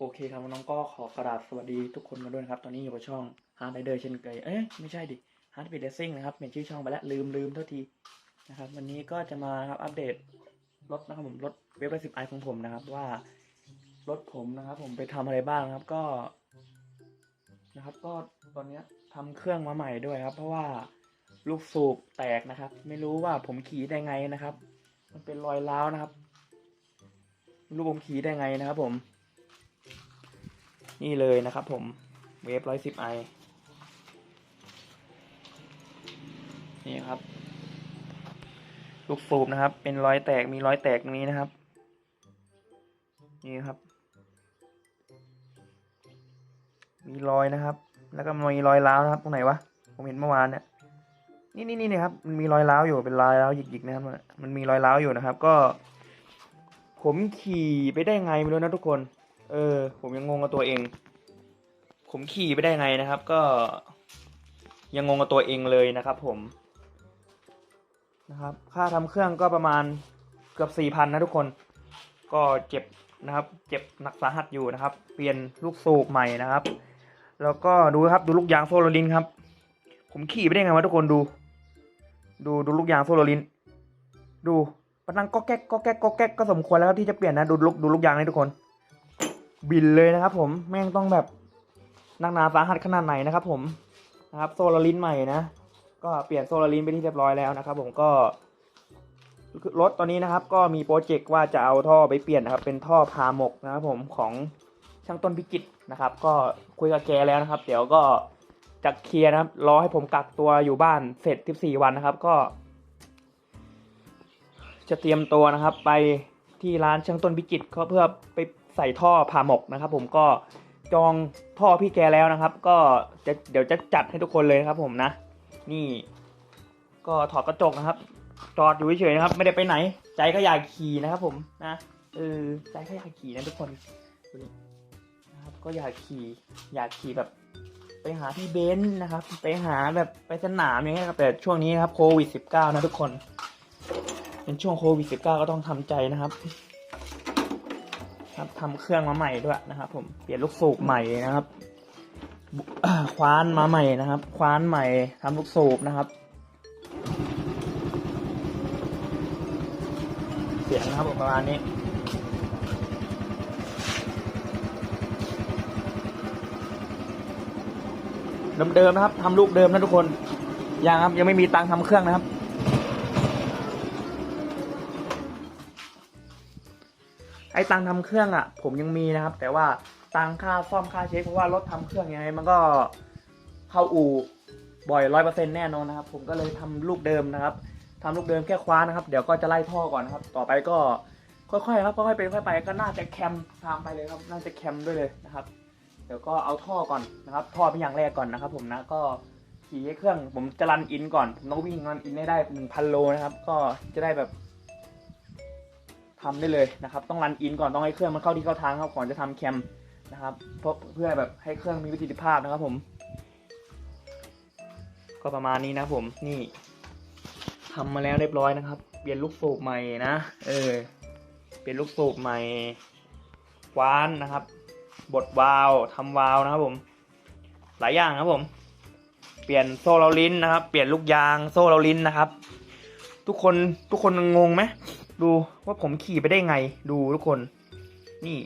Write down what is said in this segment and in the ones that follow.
โอเคครับน้องก็ขอกราบสวัสดีทุกคนกันด้วยนะครับ ตอนนี้อยู่กับช่อง Hard Rider เช่นเคยเอ๊ะไม่ใช่ดิ Hard Beat Racing นะครับเปลี่ยนชื่อช่องไปแล้วลืมลืมเท่าทีนะครับ วันนี้ก็จะมาครับอัปเดตรถนะครับผมรถเว็บไอสิบไอของผมนะครับ ว่ารถผมนะครับ ผมไปทำอะไรบ้างครับก็นะครับ ก็ตอนนี้ยทำเครื่องมาใหม่ด้วยครับ เพราะว่าลูกสูบแตกนะครับ ไม่รู้ว่าผมขี่ได้ไงนะครับ มันเป็นรอยร้าวนะครับไม่รู้ผมขี่ได้ไงนะครับ ผม นี่เลยนะครับผมเวฟร้อยสิบไอนี่ครับลูกสูบนะครับ เป็นรอยแตกมีรอยแตกตรงนี้นะครับ นี่ครับ มีรอยนะครับ แล้วก็มีรอยร้าวนะครับ ตรงไหนวะผมเห็นเมื่อวานเนี่ยนี่นี่นี่นะครับมันมีรอยร้าวอยู่เป็นรอยร้าวหยิกๆนะครับ มันมีรอยร้าวอยู่นะครับ ก็ ผมขี่ไปได้ไงไม่รู้นะทุกคน เออ ผมยังงงกับตัวเอง ผมขี่ไปได้ไงนะครับ ก็ ยังงงกับตัวเองเลยนะครับ ผมนะครับ ค่าทำเครื่องก็ประมาณเกือบสี่พันนะทุกคน ก็เจ็บนะครับ เจ็บหนักสาหัสอยู่นะครับ เปลี่ยนลูกสูบใหม่นะครับ แล้วก็ดูครับดูลูกยางโซโลลินครับ ผมขี่ไปได้ไงวะทุกคนดู ดูดูลูกยางโซโลลิน ดูมันนั่งก็แก๊กก็แก๊กก็แก๊กก็สมควรแล้วครับที่จะเปลี่ยนนะดูลูกดูลูกยางนี่ทุกคน บินเลยนะครับผมแม่งต้องแบบนักหนาสาหัสขนาดไหนนะครับผมนะครับโซลารินใหม่นะก็เปลี่ยนโซลารินไปที่เรียบร้อยแล้วนะครับ ผมก็รถตอนนี้นะครับ ก็มีโปรเจกต์ว่าจะเอาท่อไปเปลี่ยนนะครับ เป็นท่อพาหมกนะครับ ผมของช่างต้นพิจิตรนะครับ ก็คุยกับแกแล้วนะครับ เดี๋ยวก็จะเคลียร์นะครับรอให้ผมกักตัวอยู่บ้านเสร็จ14วันนะครับ ก็ จะเตรียมตัวนะครับ ไปที่ร้านช่างต้นพิจิตรก็เพื่อไป ใส่ท่อผ่าหมกนะครับ ผมก็จองท่อพี่แกแล้วนะครับ ก็จะเดี๋ยวจะจัดให้ทุกคนเลยครับ ผมนะ นี่ ก็ถอดกระจกนะครับ จอดอยู่เฉยๆนะครับ ไม่ได้ไปไหน ใจก็อยากขี่นะครับ ผมนะเออใจก็อยากขี่นะทุกคนนะครับ ก็อยากขี่ อยากขี่แบบ ไปหาพี่เบนซ์นะครับ ไปหาแบบไปสนามอย่างเงี้ยครับแต่ช่วงนี้นะครับโควิด -19 นะทุกคน เป็นช่วงโควิด -19 ก็ต้องทำใจนะครับ ครับทำเครื่องมาใหม่ด้วยนะครับผมเปลี่ยนลูกสูบใหม่นะครับคว้านมาใหม่นะครับ คว้านใหม่ทำลูกสูบนะครับ เสียงนะครับประมาณนี้เดิมๆนะครับทำลูกเดิมนะทุกคนยังครับยังไม่มีตังค์ทำเครื่องนะครับ อ้ตังค์ทำเครื่องอะ ผมยังมีนะครับ แต่ว่าตังค่าซ่อมค่าเช็คเพราะว่ารถทำเครื่องยังไงมันก็เข้าอู่บ่อยร้อยเปอร์เซ็นแน่นอนนะครับ ผมก็เลยทำลูกเดิมนะครับทำลูกเดิมแค่คว้านะครับ เดี๋ยวก็จะไล่ท่อก่อนนะครับ ต่อไปก็ค่อยๆครับค่อยๆไปค่อยๆไปก็น่าจะแคมตามไปเลยครับ น่าจะแคมด้วยเลยนะครับ เดี๋ยวก็เอาท่อก่อนนะครับ ท่อเป็นอย่างแรกก่อนนะครับ ผมนะก็ขี่ให้เครื่องผมจะรันอินก่อนผมต้องวิ่งรันอินให้ได้หนึ่งพันโลนะครับ ก็จะได้แบบ ทำได้เลยนะครับ ต้องรันอินก่อนต้องให้เครื่องมันเข้าที่เข้าทางครับก่อนจะทำแคมนะครับเพราะเพื่อแบบให้เครื่องมีประสิทธิภาพนะครับผม ก็ประมาณนี้นะผมนี่ทำมาแล้วเรียบร้อยนะครับ เปลี่ยนลูกสูบใหม่นะ เออ เปลี่ยนลูกสูบใหม่คว้านนะครับ บดวาล์วทำวาล์วนะครับผม หลายอย่างครับผม เปลี่ยนโซ่เราลิ้นนะครับ เปลี่ยนลูกยางโซ่เราลิ้นนะครับ ทุกคนทุกคนงงไหม ดูว่าผมขี่ไปได้ไง ดูทุกคน นี่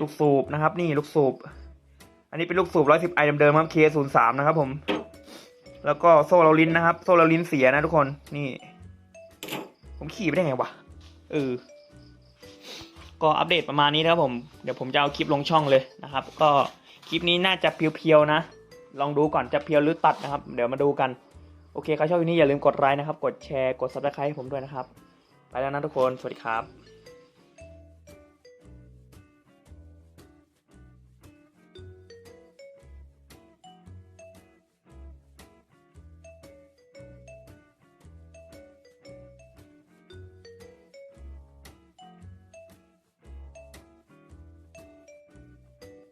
ลูกสูบนะครับ นี่ลูกสูบ อันนี้เป็นลูกสูบร้อยสิบไอเดิมๆครับ K ศูนย์สามนะครับผม แล้วก็โซ่เราลิ้นนะครับ โซ่เราลิ้นเสียนะทุกคน นี่ ผมขี่ไปได้ไงวะ เออ ก็อัปเดตประมาณนี้นะครับผม เดี๋ยวผมจะเอาคลิปลงช่องเลยนะครับ ก็คลิปนี้น่าจะเพียวๆนะ ลองดูก่อนจะเพียวหรือตัดนะครับ เดี๋ยวมาดูกัน โอเคใครชอบวิดีโอนี้อย่าลืมกดไลค์นะครับ กดแชร์ กดซับสไครต์ให้ผมด้วยนะครับ ไปแล้วนะทุกคน สวัสดีครับ